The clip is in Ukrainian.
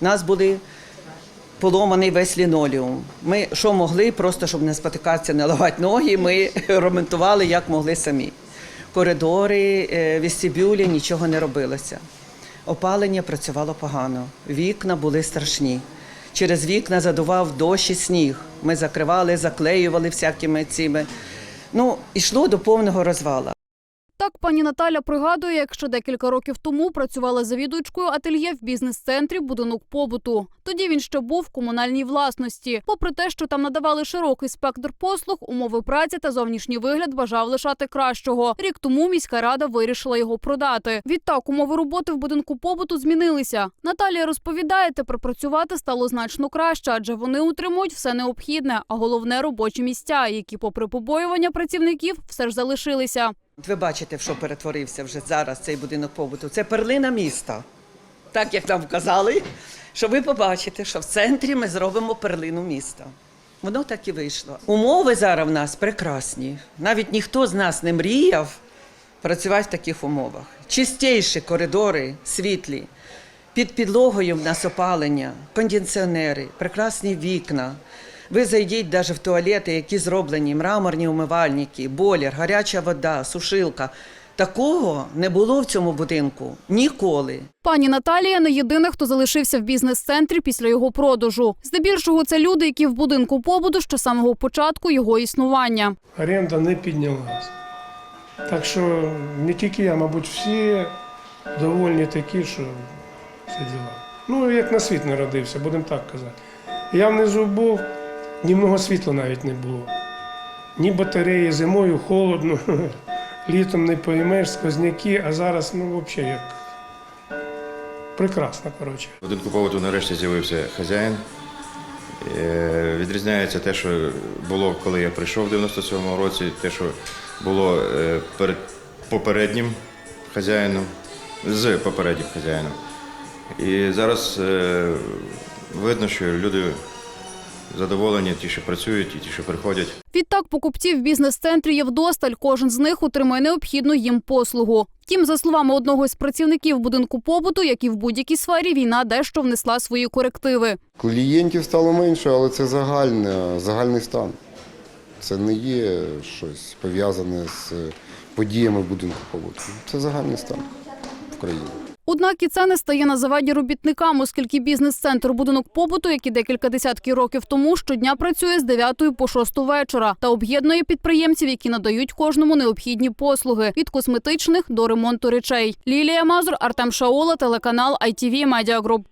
У нас були поломаний весь лінолеум. Ми що могли, просто щоб не спотикатися, не ламати ноги, ми ремонтували як могли самі. Коридори, е, вестибюлі, нічого не робилося. Опалення працювало погано, вікна були страшні. Через вікна задував дощ і сніг. Ми закривали, заклеювали всякими цими. Ну, йшло до повного розвала. Пані Наталя пригадує, як ще декілька років тому працювала завідувачкою ательє в бізнес-центрі будинок побуту. Тоді він ще був в комунальній власності. Попри те, що там надавали широкий спектр послуг, умови праці та зовнішній вигляд бажав лишати кращого. Рік тому міська рада вирішила його продати. Відтак умови роботи в будинку побуту змінилися. Наталія розповідає, тепер працювати стало значно краще, адже вони утримують все необхідне, а головне робочі місця, які, попри побоювання працівників, все ж залишилися. Ви бачите, в що перетворився вже зараз цей будинок побуту. Це перлина міста. Так як нам казали, що ви побачите, що в центрі ми зробимо перлину міста. Воно так і вийшло. Умови зараз в нас прекрасні. Навіть ніхто з нас не мріяв працювати в таких умовах. Чистіші коридори, світлі. Під підлогою в нас опалення, кондиціонери, прекрасні вікна. Ви зайдіть навіть в туалети, які зроблені, мраморні умивальники, бойлер, гаряча вода, сушилка. Такого не було в цьому будинку ніколи. Пані Наталія не єдина, хто залишився в бізнес-центрі після його продажу. Здебільшого це люди, які в будинку побуту ще самого початку його існування. оренда не піднялась. Так що не тільки я, мабуть, всі довольні такі, що все діла. Ну, як на світ народився, будемо так казати. Я внизу був, ні много світла навіть не було. Ні батареї, зимою холодно, літом не поймеш, сквозняки, а зараз, ну, взагалі, як прекрасно, коротше. В будинку побуту нарешті з'явився хазяїн. Е, Відрізняється те, що було, коли я прийшов в 97-му році, те, що було е, перед попереднім хазяїном, з попереднім хазяїном. І зараз е, видно, що люди задоволені, ті, що працюють, і ті, що приходять. Відтак покупців в бізнес-центрі є вдосталь. Кожен з них отримує необхідну їм послугу. Втім, за словами одного з працівників будинку побуту, як і в будь-якій сфері, війна дещо внесла свої корективи. Клієнтів стало менше, але це загальне, загальний стан. Це не є щось пов'язане з подіями будинку побуту. Це загальний стан в країні. Однак і це не стає на заваді робітникам, оскільки бізнес-центр будинок побуту, який декілька десятків років тому щодня працює з 9 по 6 вечора та об'єднує підприємців, які надають кожному необхідні послуги від косметичних до ремонту речей. Лілія Мазур, Артем Шаола, телеканал ITV Media Group.